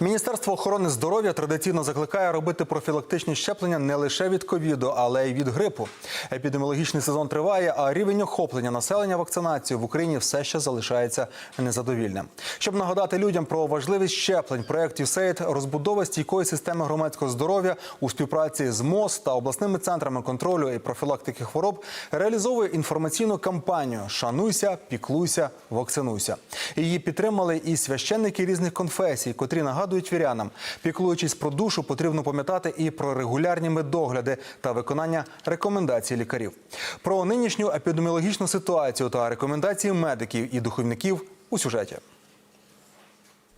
Міністерство охорони здоров'я традиційно закликає робити профілактичні щеплення не лише від ковіду, але й від грипу. Епідеміологічний сезон триває, а рівень охоплення населення вакцинацією в Україні все ще залишається незадовільним. Щоб нагадати людям про важливість щеплень, проєкт «ЮСЕЙД» розбудова стійкої системи громадського здоров'я у співпраці з МОЗ та обласними центрами контролю і профілактики хвороб реалізовує інформаційну кампанію Шануйся, піклуйся, вакцинуйся. Її підтримали і священники різних конфесій, котрі нагадують вірянам, піклуючись про душу, потрібно пам'ятати і про регулярні медогляди та виконання рекомендацій лікарів. Про нинішню епідеміологічну ситуацію та рекомендації медиків і духовників у сюжеті.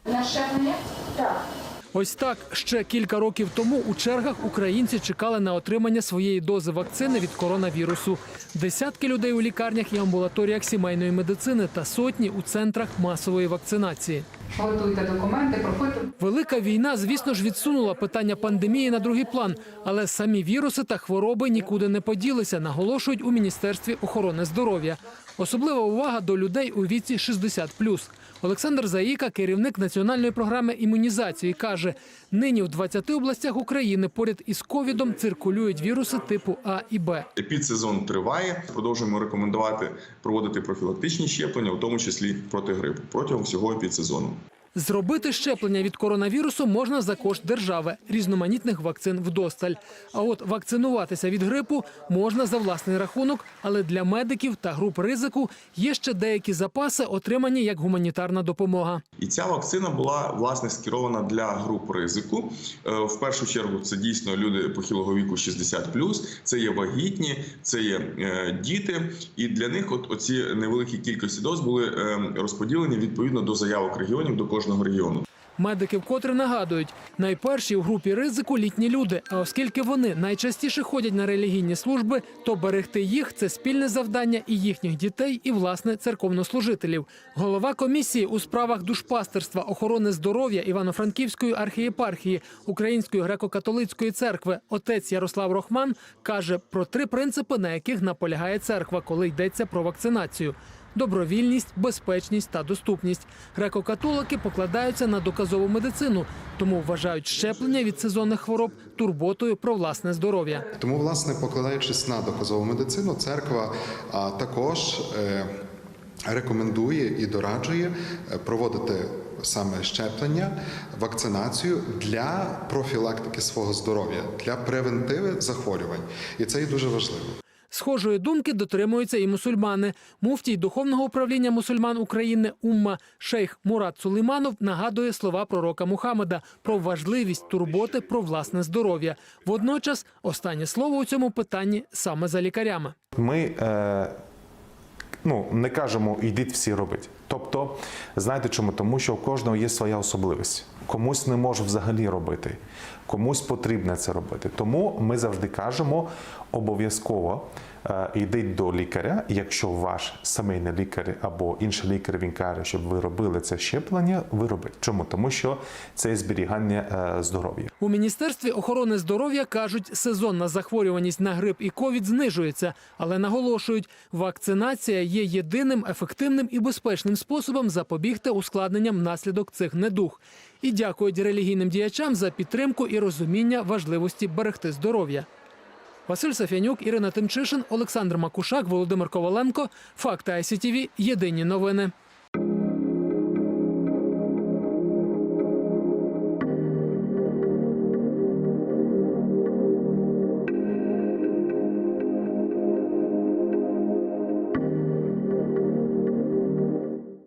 На щеплення? Так. Ось так ще кілька років тому у чергах українці чекали на отримання своєї дози вакцини від коронавірусу. Десятки людей у лікарнях і амбулаторіях сімейної медицини та сотні у центрах масової вакцинації. Готуйте документи, проходьте. Велика війна, звісно ж, відсунула питання пандемії на другий план, але самі віруси та хвороби нікуди не поділися, наголошують у міністерстві охорони здоров'я. Особлива увага до людей у віці 60+. Олександр Заїка, керівник національної програми імунізації, каже: нині в 20 областях України поряд із ковідом циркулюють віруси типу А і Б. Епідсезон триває. Продовжуємо рекомендувати проводити профілактичні щеплення, у тому числі проти грипу, протягом всього епідсезону. Зробити щеплення від коронавірусу можна за кошт держави, різноманітних вакцин вдосталь. А от вакцинуватися від грипу можна за власний рахунок, але для медиків та груп ризику є ще деякі запаси, отримані як гуманітарна допомога. І ця вакцина була власне скерована для груп ризику. Е, В першу чергу це дійсно люди похилого віку 60+, це є вагітні, це є е, діти. І для них от оці невеликі кількості доз були е, розподілені відповідно до заявок регіонів до кожного регіону. Медики вкотре нагадують, найперші у групі ризику літні люди. А оскільки вони найчастіше ходять на релігійні служби, то берегти їх це спільне завдання і їхніх дітей, і власне церковнослужителів. Голова комісії у справах душпастерства, охорони здоров'я Івано-Франківської архієпархії Української греко-католицької церкви отець Ярослав Рохман каже про три принципи, на яких наполягає церква, коли йдеться про вакцинацію. Добровільність, безпечність та доступність. Греко-католики покладаються на доказову медицину, тому вважають щеплення від сезонних хвороб турботою про власне здоров'я. Тому, власне, покладаючись на доказову медицину, церква також е, рекомендує і дораджує е, проводити саме щеплення, вакцинацію для профілактики свого здоров'я, для превентиви захворювань. І це є дуже важливо. Схожої думки дотримуються і мусульмани. Муфтій духовного управління мусульман України Умма шейх Мурат Сулейманов нагадує слова пророка Мухаммеда про важливість турботи про власне здоров'я. Водночас останнє слово у цьому питанні саме за лікарями. Ми е, ну, не кажемо йдіть всі робити. Тобто, знаєте чому? Тому що у кожного є своя особливість. Комусь не може взагалі робити, комусь потрібно це робити. Тому ми завжди кажемо обов'язково е, йдіть до лікаря. Якщо ваш сімейний лікар або інший лікар він каже, щоб ви робили це щеплення, ви робите. Чому? Тому що це зберігання е, здоров'я. У міністерстві охорони здоров'я кажуть, сезонна захворюваність на грип і ковід знижується, але наголошують, вакцинація є єдиним ефективним і безпечним способом запобігти ускладненням наслідок цих недуг. І дякують релігійним діячам за підтримку і розуміння важливості берегти здоров'я. Василь Сафянюк, Ірина Тимчишин, Олександр Макушак, Володимир Коваленко. Факти ICTV. Єдині новини.